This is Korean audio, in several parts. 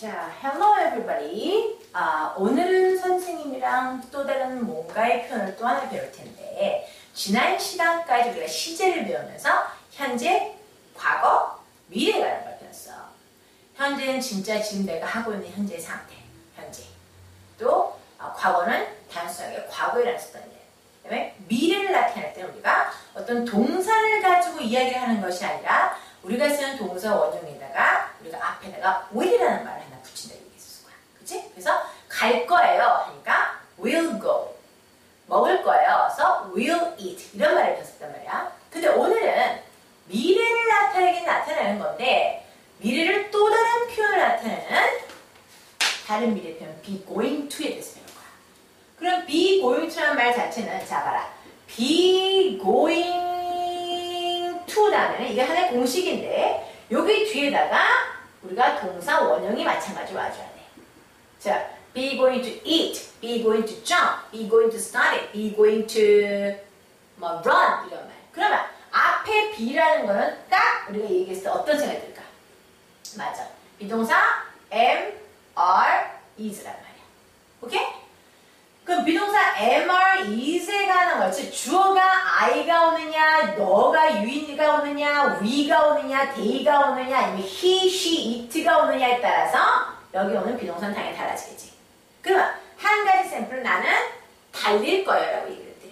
자, hello everybody. 아, 오늘은 선생님이랑 또 다른 뭔가의 표현을 또 하나 배울 텐데, 지난 시간까지 우리가 시제를 배우면서 현재, 과거, 미래라는 걸 배웠어. 현재는 진짜 지금 내가 하고 있는 현재 상태, 현재. 또 아, 과거는 단순하게 과거에라는 쓰던 일. 그다음에 미래를 나타낼 때는 우리가 어떤 동사를 가지고 이야기를 하는 것이 아니라 우리가 쓰는 동사 원형에다가 우리가 앞에다가 will이라는 말을 그치? 그래서 갈 거예요 하니까 will go. 먹을 거예요. 그래서 will eat. 이런 말을 배웠단 말이야. 근데 오늘은 미래를 나타내긴 나타내는 건데 미래를 또 다른 표현을 나타내는 다른 미래 표현 be going to에 대해서 배울 거야. 그럼 be going to라는 말 자체는 자 봐라. be going to 다음에는 이게 하나의 공식인데 여기 뒤에다가 우리가 동사 원형이 마찬가지로 와줘야 돼. 자, be going to eat, be going to jump, be going to study, be going to 뭐 run 이런 말. 그러면 앞에 be라는 거는 딱 우리가 얘기했을 때 어떤 생각이 들까? 맞아. 비동사 am, are, is란 말이야. 오케이? 그럼 비동사 am, are, is에 관한 거, 즉 주어가 I가 오느냐, 너가 유인이가 오느냐, we가 오느냐, they가 오느냐, 아니면 he, she, it가 오느냐에 따라서 여기 오는 비동사는 당연히 달라지겠지. 그러면 한 가지 샘플은 나는 달릴 거예요 라고 얘기를 해.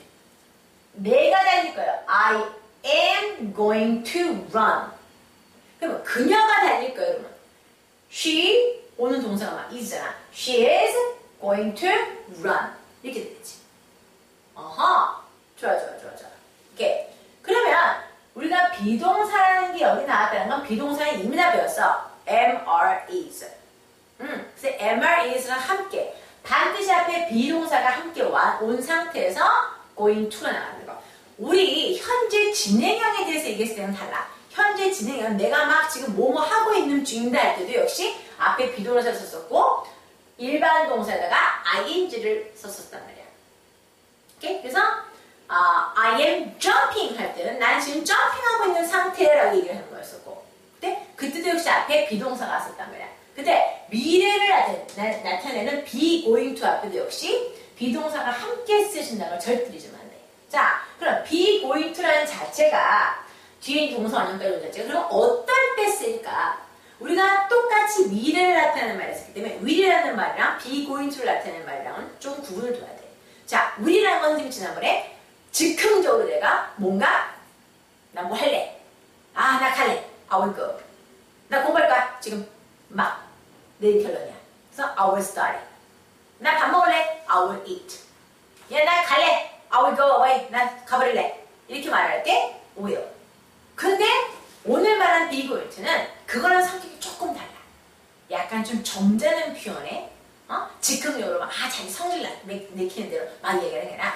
내가 달릴 거예요. I am going to run. 그러면 그녀가 달릴 거예요. 그러면 she 오는 동사가 막 is잖아. She is going to run. 이렇게 되겠지. 어허. 좋아, 좋아, 좋아, 좋아. 오케이. 그러면 우리가 비동사라는 게 여기 나왔다는 건 비동사는 이미 다 배웠어. am, are, is. Am, are, is랑 함께 반드시 앞에 비동사가 함께 와, 온 상태에서 going to가 나가는 거. 우리 현재 진행형에 대해서 얘기했을 때는 달라. 현재 진행형 내가 막 지금 뭐뭐 하고 있는 중이다 할 때도 역시 앞에 비동사를 썼었고 일반 동사에다가 ing를 썼었단 말이야. 오케이? 그래서 아, I am jumping 할 때는 난 지금 점핑하고 있는 상태라고 얘기를 하는 거였었고 그때도 역시 앞에 비동사가 썼단 말이야. 근데 미래를 나타- 나, 타내는 be going to 앞에도 역시 비동사가 함께 쓰신다는 걸 절대 잊으면 안 돼. 자, 그럼 be going to라는 자체가 뒤에 동사 온 자체가 그럼 어떨 때 쓸까? 우리가 똑같이 미래를 나타내는 말을 쓰기 때문에 will이라는 말이랑 be going to를 나타내는 말이랑은 좀 구분을 둬야 돼. 자, will이라는 건 지금 지난번에 즉흥적으로 내가 뭔가 나 뭐 할래? 아, 나 갈래. I will go. 나 공부할 거야. 지금 막 내일 결론이야. 그래서 I will study. 나 밥 먹을래. I will eat. 야, 나 갈래. I will go away. 나 가버릴래. 이렇게 말할 때 will. 근데 오늘 말한 be to는 그거랑 성격이 조금 달라. 약간 좀 점잖은 표현에 어? 즉흥적으로 막, 아, 자기 성질 나, 내, 내키는 대로 막게 아니라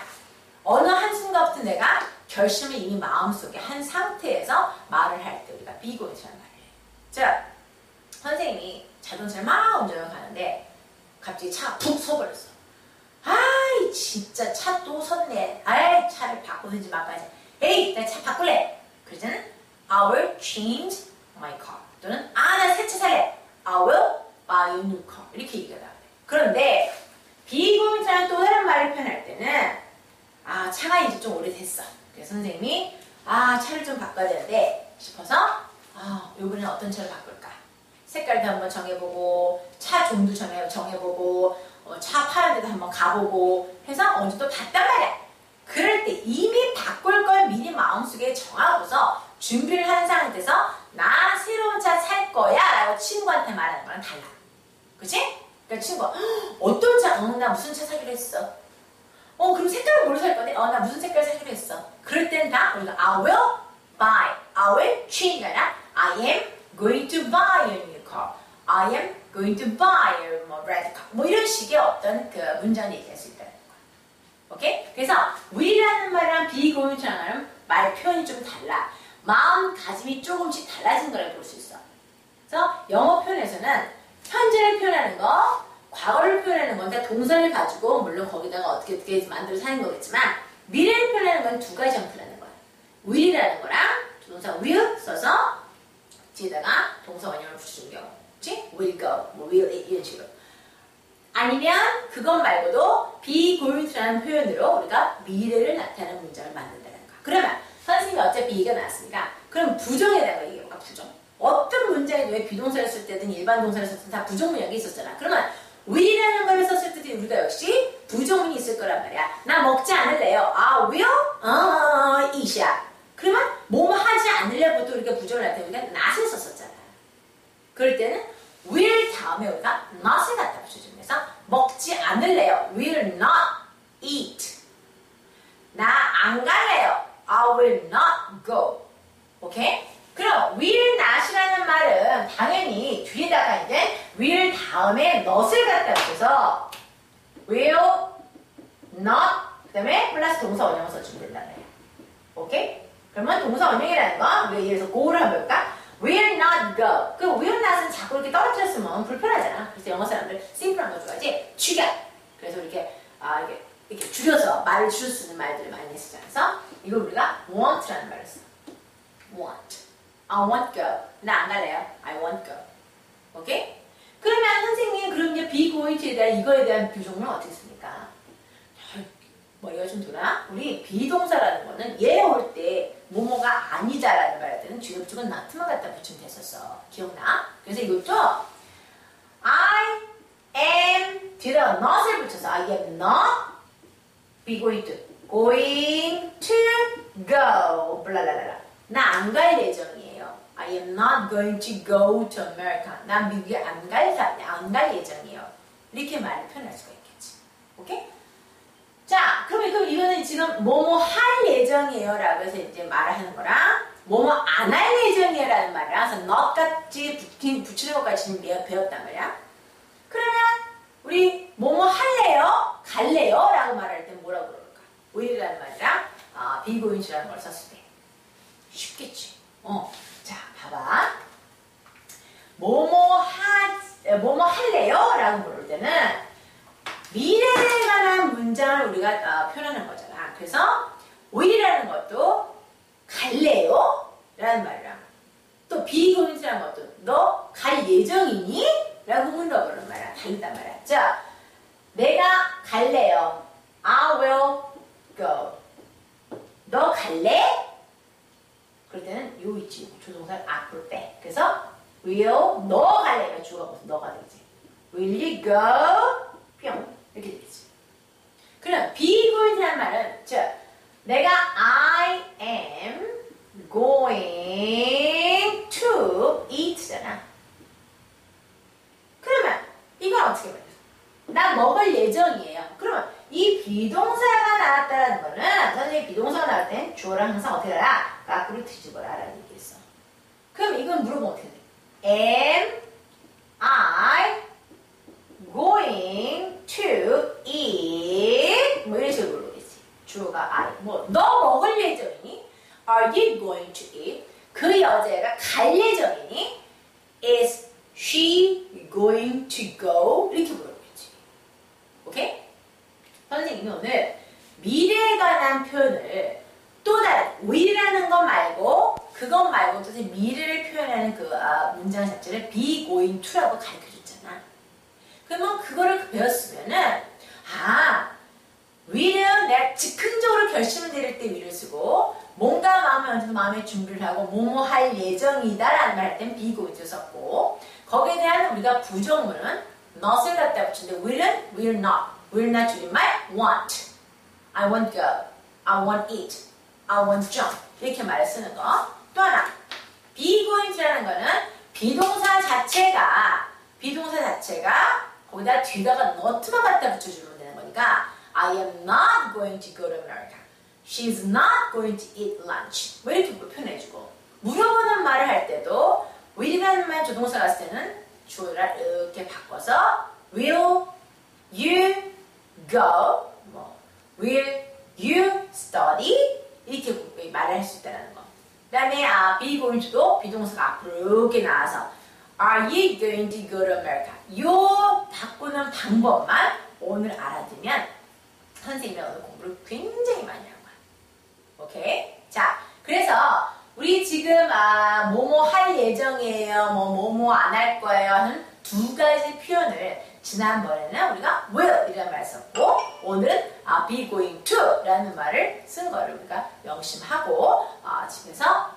어느 한순간부터 내가 결심을 이미 마음속에 한 상태에서 말을 할 때 우리가 비고이라는 말이에요. 자, 선생님이 자동차를 막 운전을 가는데 갑자기 차가 푹 서버렸어. 아이 진짜 차 또 섰네. 아이 차를 바꾸든지 말까지. 에이 나 차 바꿀래. 그러자는 I will change my car. 또는 아 나 새 차 살래. I will buy a new car. 이렇게 얘기가 나와요. 그런데 비고민자는 또 다른 말을 표현할 때는 아 차가 이제 좀 오래됐어. 그래서 선생님이 아 차를 좀 바꿔야 되는데 싶어서 아 이번엔 어떤 차를 바꿀까? 색깔도 한번 정해보고 차 종도 정해, 정해보고 어, 차 파는 데도 한번 가보고 해서 어느 정도 봤단 말이야. 그럴 때 이미 바꿀 걸 미리 마음속에 정하고서 준비를 한 상태에서 나 새로운 차 살 거야 라고 친구한테 말하는 거랑 달라. 그치? 그러니까 친구가 "헉, 어떤 차? 어, 나 무슨 차 사기로 했어. 어, 그럼 색깔을 뭘로 살 건데? 어, 나 무슨 색깔 사기로 했어. 그럴 땐 다 우리가 I will buy, I will change가 아니라 I am going to buy car. I am going to buy a 뭐, red car. 뭐 이런 식의 어떤 그 문장을 얘기할 수 있다는 거야. 오케이? 그래서 will이라는 말이랑 be going to라는 말 표현이 좀 달라. 마음가짐이 조금씩 달라진 거라고 볼 수 있어. 그래서 영어 표현에서는 현재를 표현하는 거, 과거를 표현하는 건다 동사를 가지고 물론 거기다가 어떻게 어떻게 만들어서 하는 거겠지만 미래를 표현하는 건 두 가지 형태라는 거야. will이라는 거랑 동사 will 써서 뒤에다가 동사 원형을 붙여주는 경우. 그치? will go, 뭐 will eat 이런 식으로. 아니면 그것 말고도 be going to라는 표현으로 우리가 미래를 나타내는 문장을 만든다는 거. 그러면 선생님이 어차피 이가 나왔으니까 그럼 부정에 대한 거 얘기해볼까? 부정. 어떤 문장에도 왜 비동사를 쓸 때든 일반 동사를 쓸 때든 다 부정문역이 있었잖아. 그러면 will이라는 걸 썼을 때도 우리가 역시 부정문이 있을 거란 말이야. 나 먹지 않을래요. 아, will? 어, eat이야. 그러면 뭐뭐 하지 않으려부터 우리가 부정을 우리가 not을 썼었잖아. 그럴 때는 will 다음에 우리가 not을 갖다 붙여주면 그래서 먹지 않을래요. will not eat. 나 안 갈래요. I will not go. 오케이? 그럼 will not이라는 말은 당연히 뒤에다가 이제 will 다음에 not을 갖다 붙여서 will not 그 다음에 플러스 동사 원형을 써주면 된다 말이야. 오케이? 그러면 동사 원형이라는 건 우리가 예를 들어서 go를 한번 볼까? Will not go. 그 will not은 자꾸 이렇게 떨어뜨렸으면 불편하잖아. 그래서 영어 사람들 심플한 거 좋아하지? 축약. 그래서 이렇게 아 이게 이렇게 줄여서 말을 줄일 수 있는 말들을 많이 쓰잖아. 그래서 이걸 우리가 want라는 말을 써. want. I want go. 나 안 갈래요. I want go. 오케이? 그러면 선생님 그럼 이제 be going to에 대한 이거에 대한 비종은 어떻게 씁니까? 머리가 좀 돌아? 우리 비동사라는 거는 얘 올 때 뭐뭐가 아니다라는 말할 때는 붙이고 not만 갖다 붙이면 됐었어. 기억나? 그래서 이것도 I am 뒤에다가 not을 붙여서 I am not be going to going to go 블라라라라 나 안 갈 예정이에요. I am not going to go to America. 난 미국에 안 갈 안갈 예정이에요. 이렇게 말을 표현할 수가 있겠지. 오케이? 자, 그러면 그 이거는 지금 뭐뭐 할 예정이에요 라고 해서 이제 말을 하는 거랑 뭐뭐 안 할 예정이에요 라는 말이랑 그래서 not 같이 붙인, 붙이는 것까지 지금 배웠단 말이야. 그러면 우리 뭐뭐 할래요? 갈래요? 라고 말할 때 뭐라고 그럴까? will이라는 말이랑 아, be going to라는 걸 썼을 때 쉽겠지. 어, 자, 봐봐. 뭐뭐 하, 뭐뭐 할래요? 라고 부를 때는 미래에 관한 문장을 우리가 어, 표현하는 거잖 아. 그래서 will이라는 것도 갈래요? 라는 말이랑 또 비고민이라는 것도 너 갈 예정이니? 라고 물어보는 말이야. 달리단 말이야. 자, 내가 갈래요. I will go. 너 갈래? 그럴 때는 요 있지. 조동사를 앞으로 빼. 그래서 will 너 갈래가 주어가 무슨 너가 되지. Will you go? 그럼 be going이라는 말은 자, 내가 I am going to eat잖아. 그러면 이건 어떻게 말해요? 나 먹을 예정이에요. 그러면 이 비동사가 나왔다는 거는 선생님 비동사가 나올 땐 주어랑 항상 어떻게 해라? 거꾸로 뒤집어라 라는 얘기했어. 그럼 이건 물어보면 어떻게 돼? Am I going to eat? 뭐 이런 식으로 물어보겠지. 주어가 I. 뭐, 너 먹을 예정이니? Are you going to eat? 그 여자가 갈 예정이니? Is she going to go? 이렇게 물어보겠지. 오케이? 선생님이 오늘 미래에 관한 표현을 또 다른 will이라는 것 말고 그것 말고 또 미래를 표현하는 그 아, 문장 자체를 be going to라고 가르쳐 줬잖아. 그러면 그거를 배웠으면은 아 will은 내가 즉흥적으로 결심을 내릴 때 will을 쓰고 뭔가 마음에 얹어서 마음의 준비를 하고 뭐뭐 할 예정이다라는 말 할땐 to 썼고 거기에 대한 우리가 부정문은 not을 갖다 붙이는데 will은 will not will not 줄임말 want. I want go I want eat I want jump. 이렇게 말을 쓰는 거. 또 하나 be going to라는 거는 비동사 자체가 비동사 자체가 거기다 뒤다가 not만 갖다 붙여주면 되는 거니까 I am not going to go to America. She's not going to eat lunch. 뭐 이렇게 표현해주고 물어보는 말을 할 때도 will이라는 말 조동사 갔을 때는 주어를 이렇게 바꿔서 will you go 뭐 will you study 이렇게 말을 할 수 있다는 거. 그 다음에 아, be going to도 비동사가 앞으로 이렇게 나와서 Are you going to go to America? 요 바꾸는 방법만 오늘 알아두면 선생님이 오늘 공부를 굉장히 많이 한 거야. 오케이? 자, 그래서 우리 지금 아, 뭐뭐 할 예정이에요, 뭐 뭐뭐 안 할 거예요 하는 두 가지 표현을 지난번에는 우리가 will 이라는 말을 썼고 오늘은 아, be going to 라는 말을 쓴 거를 우리가 명심하고 아, 집에서